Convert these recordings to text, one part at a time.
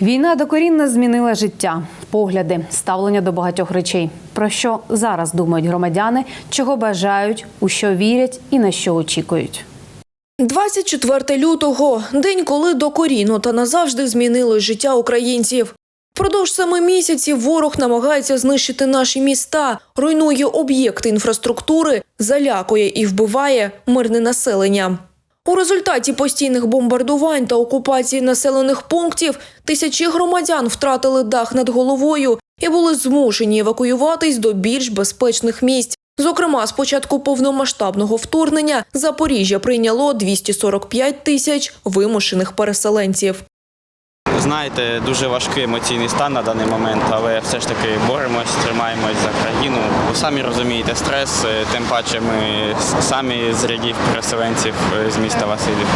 Війна докорінно змінила життя, погляди, ставлення до багатьох речей. Про що зараз думають громадяни, чого бажають, у що вірять і на що очікують. 24 лютого – день, коли докорінно та назавжди змінили життя українців. Впродовж семи місяців ворог намагається знищити наші міста, руйнує об'єкти інфраструктури, залякує і вбиває мирне населення. У результаті постійних бомбардувань та окупації населених пунктів тисячі громадян втратили дах над головою і були змушені евакуюватись до більш безпечних місць. Зокрема, з початку повномасштабного вторгнення Запоріжжя прийняло 245 тисяч вимушених переселенців. Знаєте, дуже важкий емоційний стан на даний момент, але все ж таки боремось, тримаємось за країну. Ви самі розумієте стрес, е, тим паче ми самі з рядів переселенців е, з міста Василів.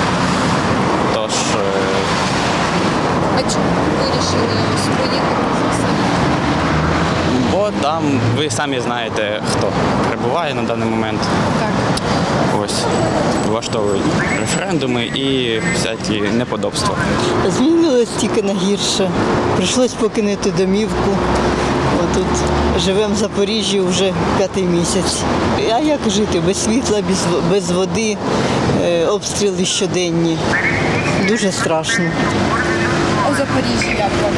Тож е, А чому ви вирішили поїхати за себе? Там ви самі знаєте, хто перебуває на даний момент. Так. Ось влаштовують референдуми і всякі неподобства. Змінилось тільки на гірше. Прийшлось покинути домівку. Отут живемо в Запоріжжі вже п'ятий місяць. А як жити? Без світла, без, без води, е, обстріли щоденні. Дуже страшно. У Запоріжжі як вам?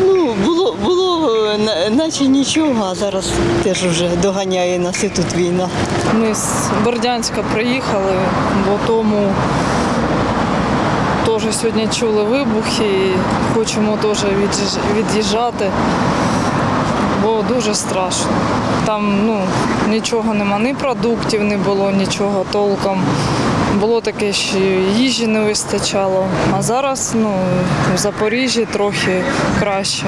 Ну, було, було е, на- наче нічого, а зараз теж вже доганяє нас і тут війна. Ми з Бердянська приїхали, бо тому теж сьогодні чули вибухи і хочемо теж від'їжджати, бо дуже страшно. Там ну, нічого нема, ні продуктів не було, нічого толком. Було таке, що їжі не вистачало. А зараз ну, в Запоріжжі трохи краще.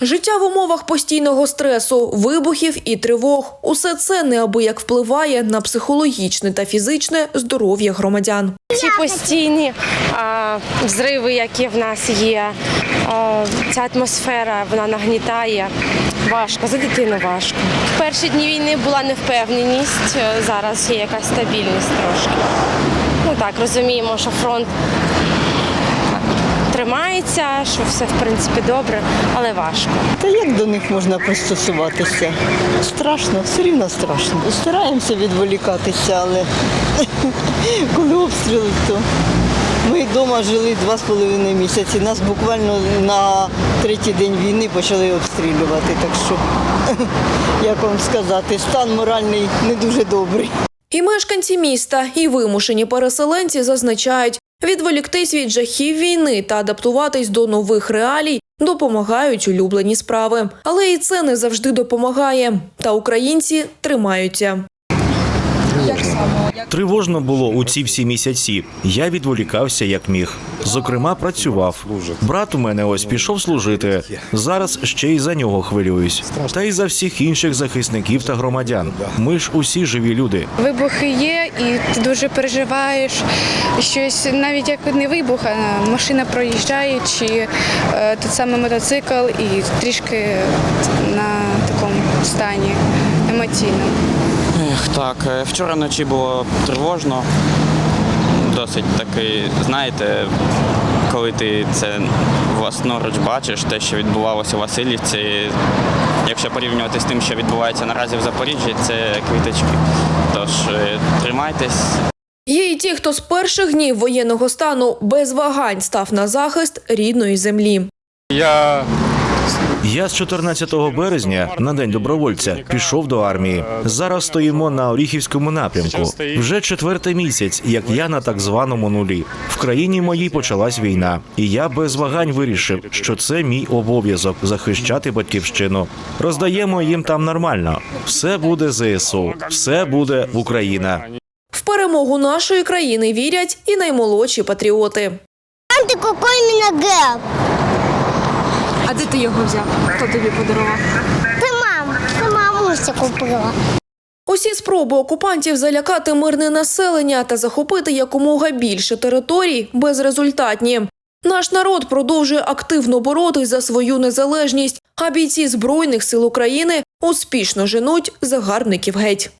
Життя в умовах постійного стресу, вибухів і тривог – усе це неабияк впливає на психологічне та фізичне здоров'я громадян. Ці постійні а, взриви, які в нас є, а, ця атмосфера вона нагнітає. Важко, за дитину важко. В перші дні війни була невпевненість, е, зараз є якась стабільність трошки. Ну так, розуміємо, що фронт тримається, що все в принципі добре, але важко. Та як до них можна пристосуватися? Страшно, все рівно страшно. Стараємося відволікатися, але коли обстріли, то ми вдома жили два з половиною місяці. Нас буквально на третій день війни почали обстрілювати. Так що, як вам сказати, стан моральний не дуже добрий. І мешканці міста, і вимушені переселенці зазначають, відволіктись від жахів війни та адаптуватись до нових реалій допомагають улюблені справи. Але і це не завжди допомагає. Та українці тримаються. Тривожно було у ці всі місяці. Я відволікався як міг. Зокрема, працював. Брат у мене ось пішов служити. Зараз ще й за нього хвилююсь. Та й за всіх інших захисників та громадян. Ми ж усі живі люди. Вибухи є, і ти дуже переживаєш щось, навіть як не вибух, а машина проїжджає, чи е, той самий мотоцикл, і трішки на такому стані емоційному. Так, е, вчора вночі було тривожно. Досить такий, знаєте, коли ти це власноруч бачиш, те, що відбувалося у Васильівці, якщо порівнювати з тим, що відбувається наразі в Запоріжжі, це квіточки. Тож е, тримайтесь. Є і ті, хто з перших днів воєнного стану без вагань став на захист рідної землі. Я Я з 14 березня на день добровольця пішов до армії. Зараз стоїмо на Оріхівському напрямку. Вже четвертий місяць, як я на так званому нулі. В країні моїй почалась війна, і я без вагань вирішив, що це мій обов'язок захищати батьківщину. Роздаємо їм там нормально. Все буде ЗСУ, все буде Україна. В перемогу нашої країни вірять і наймолодші патріоти. Ты какой меня гэп? А де ти його взяв? Хто тобі подарував? Ты мам, ты мамуся купила. Усі спроби окупантів залякати мирне населення та захопити якомога більше територій безрезультатні. Наш народ продовжує активно боротись за свою незалежність, а бійці Збройних сил України успішно женуть загарбників геть.